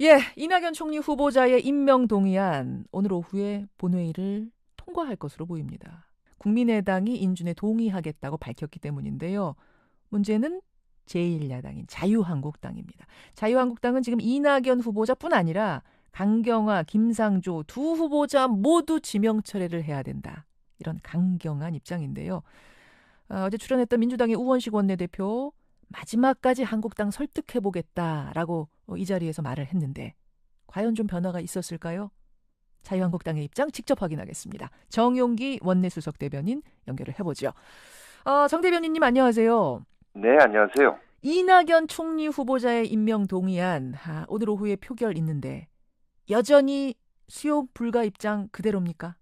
예, 이낙연 총리 후보자의 임명 동의안 오늘 오후에 본회의를 통과할 것으로 보입니다. 국민의당이 인준에 동의하겠다고 밝혔기 때문인데요. 문제는 제1야당인 자유한국당입니다. 자유한국당은 지금 이낙연 후보자뿐 아니라 강경화, 김상조 두 후보자 모두 지명 철회를 해야 된다. 이런 강경한 입장인데요. 어, 어제 출연했던 민주당의 우원식 원내대표 마지막까지 한국당 설득해보겠다라고 어, 이 자리에서 말을 했는데 과연 좀 변화가 있었을까요? 자유한국당의 입장 직접 확인하겠습니다. 정용기 원내수석 대변인 연결을 해보죠. 어, 정 대변인님 안녕하세요. 네, 안녕하세요. 이낙연 총리 후보자의 임명 동의안 아, 오늘 오후에 표결 있는데 여전히 수용 불가 입장 그대로입니까?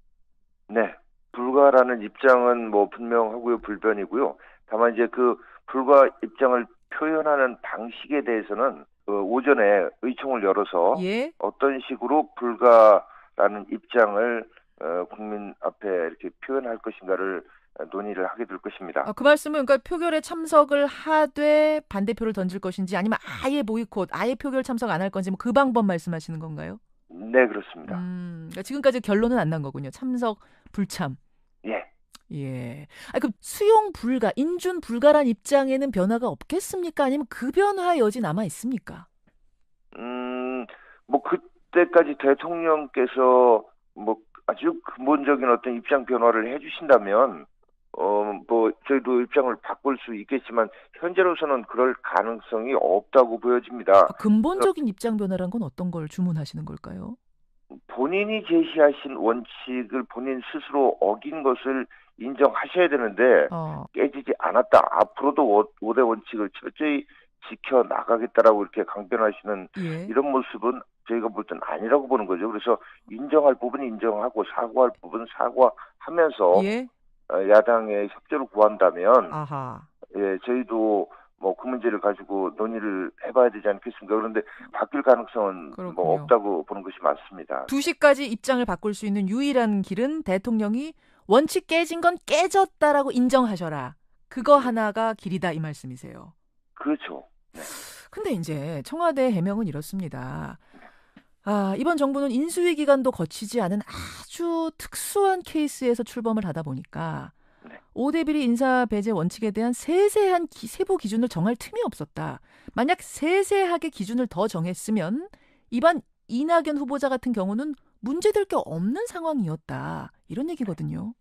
네, 불가라는 입장은 뭐 분명하고요, 불변이고요. 다만 이제 그 불가 입장을 표현하는 방식에 대해서는 그 오전에 의총을 열어서 예. 어떤 식으로 불가라는 입장을 어, 국민 앞에 이렇게 표현할 것인가를 논의를 하게 될 것입니다. 아, 그 말씀은 그러니까 표결에 참석을 하되 반대표를 던질 것인지 아니면 아예 보이콧, 아예 표결 참석 안 할 건지 뭐 그 방법 말씀하시는 건가요? 네, 그렇습니다. 음, 그러니까 지금까지 결론은 안 난 거군요. 참석 불참. 예. 예. 아, 그럼 수용 불가, 인준 불가란 입장에는 변화가 없겠습니까? 아니면 그 변화 여지 남아 있습니까? 음, 뭐 그때까지 대통령께서 뭐 아주 근본적인 어떤 입장 변화를 해주신다면 어, 뭐, 저희도 입장을 바꿀 수 있겠지만, 현재로서는 그럴 가능성이 없다고 보여집니다. 아, 근본적인 입장 변화란 건 어떤 걸 주문하시는 걸까요? 본인이 제시하신 원칙을 본인 스스로 어긴 것을 인정하셔야 되는데, 어, 깨지지 않았다. 앞으로도 5대 원칙을 철저히 지켜 나가겠다라고 이렇게 강변하시는 예. 이런 모습은 저희가 볼땐 아니라고 보는 거죠. 그래서 인정할 부분 인정하고 사과할 부분 사과하면서 예. 어, 야당의 협조를 구한다면 아하. 예, 저희도 뭐 그 문제를 가지고 논의를 해봐야 되지 않겠습니까? 그런데 바뀔 가능성은 그렇군요. 뭐 없다고 보는 것이 맞습니다. 2시까지 입장을 바꿀 수 있는 유일한 길은 대통령이 원칙 깨진 건 깨졌다라고 인정하셔라. 그거 하나가 길이다 이 말씀이세요. 그렇죠. 근데 이제 청와대 해명은 이렇습니다. 아, 이번 정부는 인수위 기간도 거치지 않은 아주 특수한 케이스에서 출범을 하다 보니까 네. 5대 비리 인사 배제 원칙에 대한 세세한 기- 세부 기준을 정할 틈이 없었다. 만약 세세하게 기준을 더 정했으면 이번 이낙연 후보자 같은 경우는 문제될 게 없는 상황이었다. 이런 얘기거든요.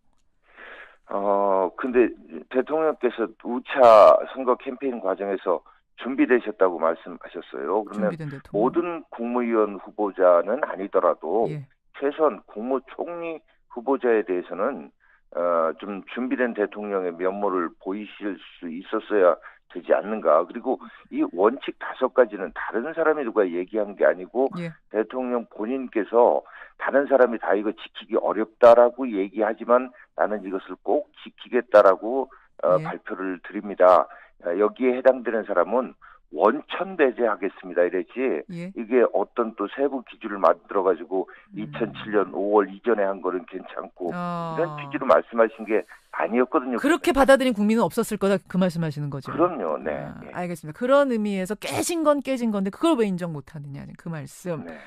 어, 근데 대통령께서 우차 선거 캠페인 과정에서 준비되셨다고 말씀하셨어요. 그러면. 모든 국무위원 후보자는 아니더라도 예. 최소한 국무총리 후보자에 대해서는 어, 좀 준비된 대통령의 면모를 보이실 수 있었어야 되지 않는가. 그리고 이 원칙 다섯 가지는 다른 사람이 누가 얘기한 게 아니고 예. 대통령 본인께서 다른 사람이 다 이거 지키기 어렵다라고 얘기하지만 나는 이것을 꼭 지키겠다라고 어, 예. 발표를 드립니다. 어, 여기에 해당되는 사람은 원천 배제하겠습니다. 이랬지 예. 이게 어떤 또 세부 기준을 만들어 가지고 음. 2007년 5월 이전에 한 거는 괜찮고 아. 이런 취지로 말씀하신 게 아니었거든요. 그렇게 받아들인 국민은 없었을 거다 그 말씀하시는 거죠. 그럼요. 네. 아, 예. 알겠습니다. 그런 의미에서 깨진 건 깨진 건데 그걸 왜 인정 못 하느냐 그 말씀. 네.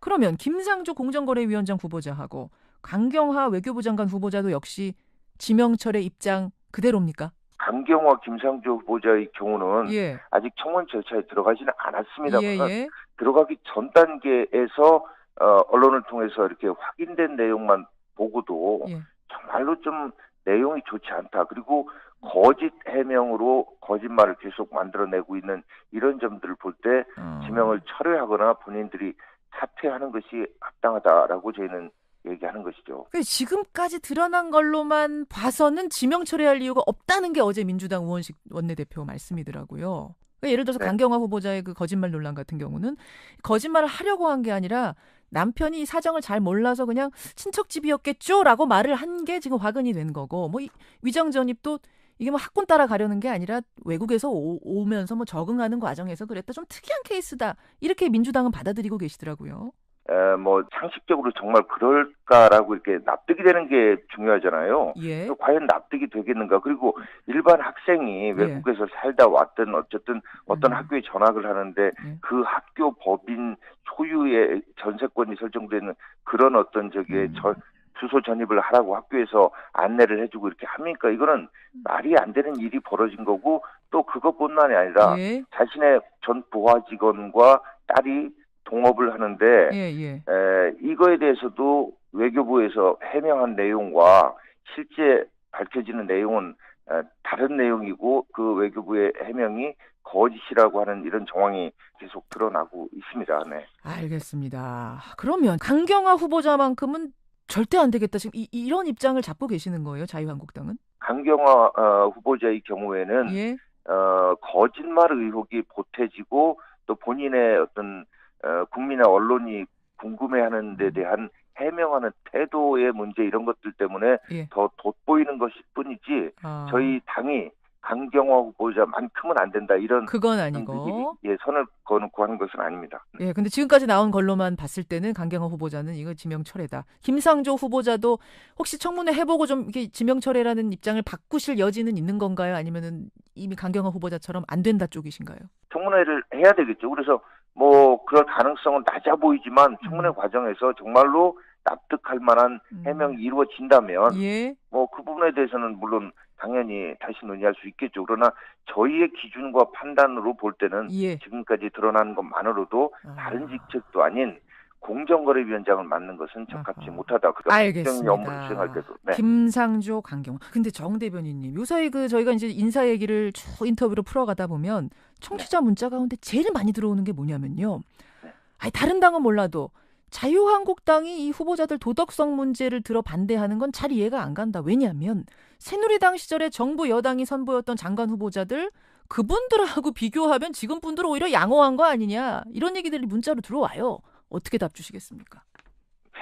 그러면 김상조 공정거래위원장 후보자하고 강경화 외교부 장관 후보자도 역시 지명철의 입장 그대로입니까? 강경화 김상조 후보자의 경우는 예. 아직 청원 절차에 들어가지는 않았습니다. 예, 예. 들어가기 전 단계에서 어, 언론을 통해서 이렇게 확인된 내용만 보고도 예. 정말로 좀 내용이 좋지 않다. 그리고 거짓 해명으로 거짓말을 계속 만들어내고 있는 이런 점들을 볼때 어. 지명을 철회하거나 본인들이 사퇴하는 것이 합당하다라고 저희는 얘기하는 것이죠. 그 지금까지 드러난 걸로만 봐서는 지명 철회할 이유가 없다는 게 어제 민주당 우원식 원내대표 말씀이더라고요. 그러니까 예를 들어서 네. 강경화 후보자의 그 거짓말 논란 같은 경우는 거짓말을 하려고 한 게 아니라 남편이 이 사정을 잘 몰라서 그냥 친척 집이었겠죠라고 말을 한 게 지금 화근이 된 거고 뭐 이- 위장 전입도 이게 뭐 학군 따라 가려는 게 아니라 외국에서 오, 오면서 뭐 적응하는 과정에서 그랬다 좀 특이한 케이스다 이렇게 민주당은 받아들이고 계시더라고요. 에, 뭐 상식적으로 정말 그럴까라고 이렇게 납득이 되는 게 중요하잖아요. 예. 또 과연 납득이 되겠는가? 그리고 일반 학생이 외국에서 살다 왔든 어쨌든 어떤 음. 학교에 전학을 하는데 예. 그 학교 법인 소유의 전세권이 설정되는 그런 어떤 저기 음. 저 주소 전입을 하라고 학교에서 안내를 해주고 이렇게 합니까? 이거는 말이 안 되는 일이 벌어진 거고 또 그것뿐만이 아니라 예, 자신의 전 부하 직원과 딸이 동업을 하는데 예, 예. 에, 이거에 대해서도 외교부에서 해명한 내용과 실제 밝혀지는 내용은 에, 다른 내용이고 그 외교부의 해명이 거짓이라고 하는 이런 정황이 계속 드러나고 있습니다. 네. 알겠습니다. 그러면 강경화 후보자만큼은 절대 안 되겠다. 지금 이, 이런 입장을 잡고 계시는 거예요, 자유한국당은? 강경화 어, 후보자의 경우에는 예. 어, 거짓말 의혹이 보태지고 또 본인의 어떤 어, 국민의 언론이 궁금해하는 데 대한 해명하는 태도의 문제 이런 것들 때문에 예. 더 돋보이는 것일 뿐이지 아, 저희 당이 강경화 후보자만큼은 안 된다 이런 그건 아니고. 예 선을 거놓고 하는 것은 아닙니다. 예, 근데 지금까지 나온 걸로만 봤을 때는 강경화 후보자는 이거 지명철회다. 김상조 후보자도 혹시 청문회 해보고 좀 이게 지명철회라는 입장을 바꾸실 여지는 있는 건가요? 아니면은 이미 강경화 후보자처럼 안 된다 쪽이신가요? 청문회를 해야 되겠죠. 그래서 뭐 그럴 가능성은 낮아 보이지만 청문회 음. 과정에서 정말로 납득할 만한 음. 해명이 이루어진다면 예. 뭐그 부분에 대해서는 물론 당연히 다시 논의할 수 있겠죠. 그러나 저희의 기준과 판단으로 볼 때는 예. 지금까지 드러나는 것만으로도 아. 다른 직책도 아닌 공정거래위원장을 맡는 것은 적합지 아하. 못하다. 그 알겠습니다. 업무를 수행할 때도. 네. 김상조, 강경화. 근데 정 대변인님, 요사이 그 저희가 이제 인사 얘기를 쭉 인터뷰로 풀어가다 보면 청취자 문자 가운데 제일 많이 들어오는 게 뭐냐면요. 네. 아니 다른 당은 몰라도 자유한국당이 이 후보자들 도덕성 문제를 들어 반대하는 건 잘 이해가 안 간다. 왜냐하면 새누리당 시절에 정부 여당이 선보였던 장관 후보자들 그분들하고 비교하면 지금 분들 오히려 양호한 거 아니냐 이런 얘기들이 문자로 들어와요. 어떻게 답 주시겠습니까?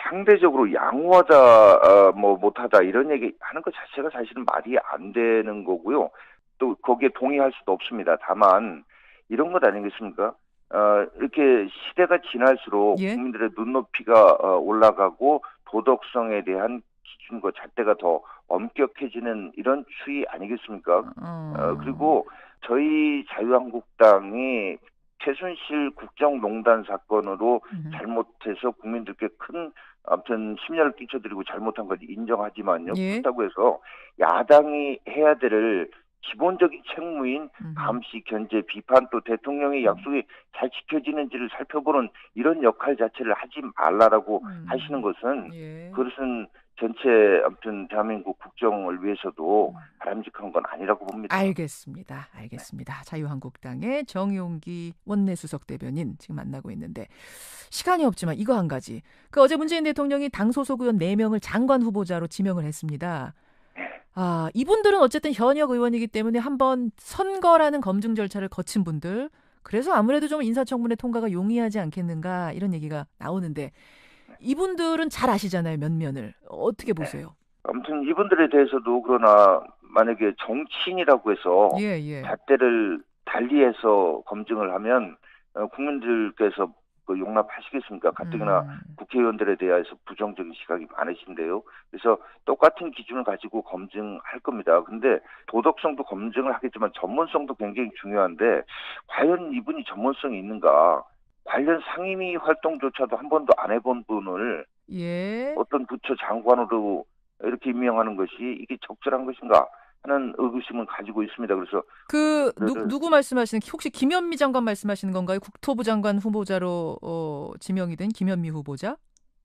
상대적으로 양호하다, 어, 뭐 못하다 이런 얘기 하는 것 자체가 사실은 말이 안 되는 거고요. 또 거기에 동의할 수도 없습니다. 다만 이런 것 아니겠습니까? 어, 이렇게 시대가 지날수록 예. 국민들의 눈높이가 어, 올라가고 도덕성에 대한 기준과 잣대가 더 엄격해지는 이런 추이 아니겠습니까? 어, 어, 그리고 저희 자유한국당이 최순실 국정농단 사건으로 음. 잘못해서 국민들께 큰 아무튼 심려를 끼쳐드리고 잘못한 걸 인정하지만요. 예. 그렇다고 해서 야당이 해야 될 기본적인 책무인 음. 감시, 견제, 비판 또 대통령의 약속이 잘 지켜지는지를 살펴보는 이런 역할 자체를 하지 말라라고 음. 하시는 것은 예. 그것은 전체 아무튼 대한민국 국정을 위해서도 음. 바람직한 건 아니라고 봅니다. 알겠습니다. 알겠습니다. 자유한국당의 정용기 원내수석 대변인 지금 만나고 있는데 시간이 없지만 이거 한 가지. 그 어제 문재인 대통령이 당 소속 의원 4명을 장관 후보자로 지명을 했습니다. 아, 이분들은 어쨌든 현역 의원이기 때문에 한번 선거라는 검증 절차를 거친 분들. 그래서 아무래도 좀 인사청문회 통과가 용이하지 않겠는가 이런 얘기가 나오는데 이분들은 잘 아시잖아요 면면을 어떻게 보세요? 아무튼 이분들에 대해서도 그러나 만약에 정치인이라고 해서 예 예. 잣대를 달리해서 검증을 하면 어, 국민들께서 그 용납하시겠습니까? 가뜩이나 음, 국회의원들에 대해서 부정적인 시각이 많으신데요. 그래서 똑같은 기준을 가지고 검증할 겁니다. 근데 도덕성도 검증을 하겠지만 전문성도 굉장히 중요한데 과연 이분이 전문성이 있는가? 관련 상임위 활동조차도 한 번도 안 해본 분을 예. 어떤 부처 장관으로 이렇게 임명하는 것이 이게 적절한 것인가 하는 의구심을 가지고 있습니다. 그래서 그 네, 누, 네. 누구 말씀하시는 혹시 김현미 장관 말씀하시는 건가요? 국토부 장관 후보자로 어, 지명이 된 김현미 후보자?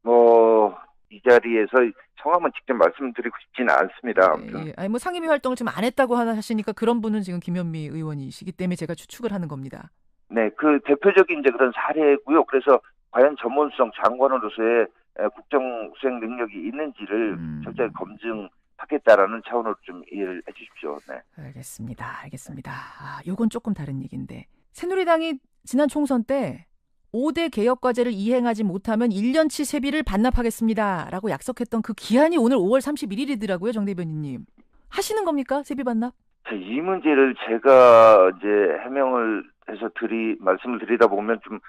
뭐 이 자리에서 성함은 직접 말씀드리고 싶지는 않습니다. 아무튼 예, 예. 아니 뭐 상임위 활동을 좀안 했다고 하나 하시니까 그런 분은 지금 김현미 의원이시기 때문에 제가 추측을 하는 겁니다. 네, 그 대표적인 이제 그런 사례고요. 그래서 과연 전문성 장관으로서의 에, 국정 수행 능력이 있는지를 음. 철저히 검증 하겠다라는 차원으로 좀 이해를 해주십시오. 네. 알겠습니다. 알겠습니다. 아, 요건 조금 다른 얘기인데 새누리당이 지난 총선 때 5대 개혁 과제를 이행하지 못하면 1년치 세비를 반납하겠습니다라고 약속했던 그 기한이 오늘 5월 31일이더라고요, 정 대변인님. 하시는 겁니까? 세비 반납? 자, 이 문제를 제가 이제 해명을 해서 드리 말씀을 드리다 보면 좀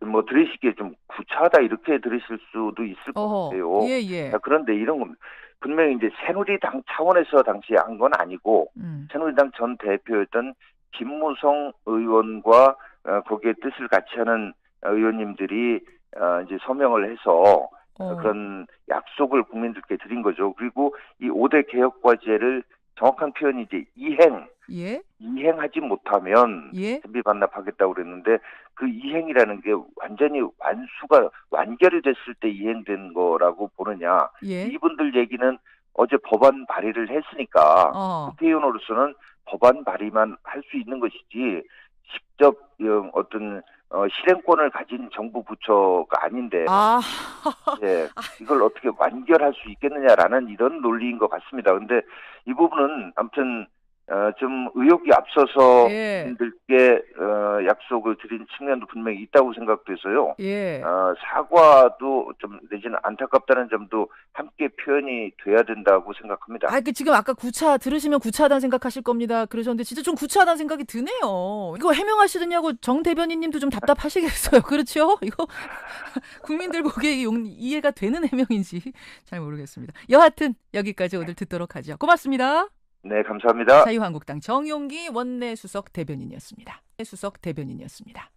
뭐 들으시기에 좀 구차하다 이렇게 들으실 수도 있을 것 어허. 같아요. 예, 예. 자, 그런데 이런 겁니다. 분명히 이제 새누리당 차원에서 당시에 한 건 아니고 음. 새누리당 전 대표였던 김무성 의원과 어, 거기에 뜻을 같이 하는 의원님들이 어, 이제 서명을 해서 어. 그런 약속을 국민들께 드린 거죠. 그리고 이 5대 개혁 과제를 정확한 표현이 이제 이행, 예, 이행하지 못하면 예, 선비 반납하겠다고 그랬는데 그 이행이라는 게 완전히 완수가 완결이 됐을 때 이행된 거라고 보느냐. 예. 이분들 얘기는 어제 법안 발의를 했으니까 어. 국회의원으로서는 법안 발의만 할 수 있는 것이지 직접 어, 어떤 어, 실행권을 가진 정부 부처가 아닌데 아, 예, 이걸 어떻게 완결할 수 있겠느냐라는 이런 논리인 것 같습니다. 근데 이 부분은 아무튼 어, 좀 의혹이 앞서서 예, 국민들께 어, 약속을 드린 측면도 분명히 있다고 생각돼서요. 예. 어, 사과도 좀 내지는 안타깝다는 점도 함께 표현이 돼야 된다고 생각합니다. 아, 그 지금 아까 구차 들으시면 구차하다는 생각하실 겁니다. 그러셨는데 진짜 좀 구차하다는 생각이 드네요. 이거 해명하시느냐고 정 대변인님도 좀 답답하시겠어요. 그렇죠? 이거 국민들 보기에 용- 이해가 되는 해명인지 잘 모르겠습니다. 여하튼 여기까지 오늘 듣도록 하죠. 고맙습니다. 네, 감사합니다. 자유한국당 정용기 원내수석 대변인이었습니다. 수석 대변인이었습니다.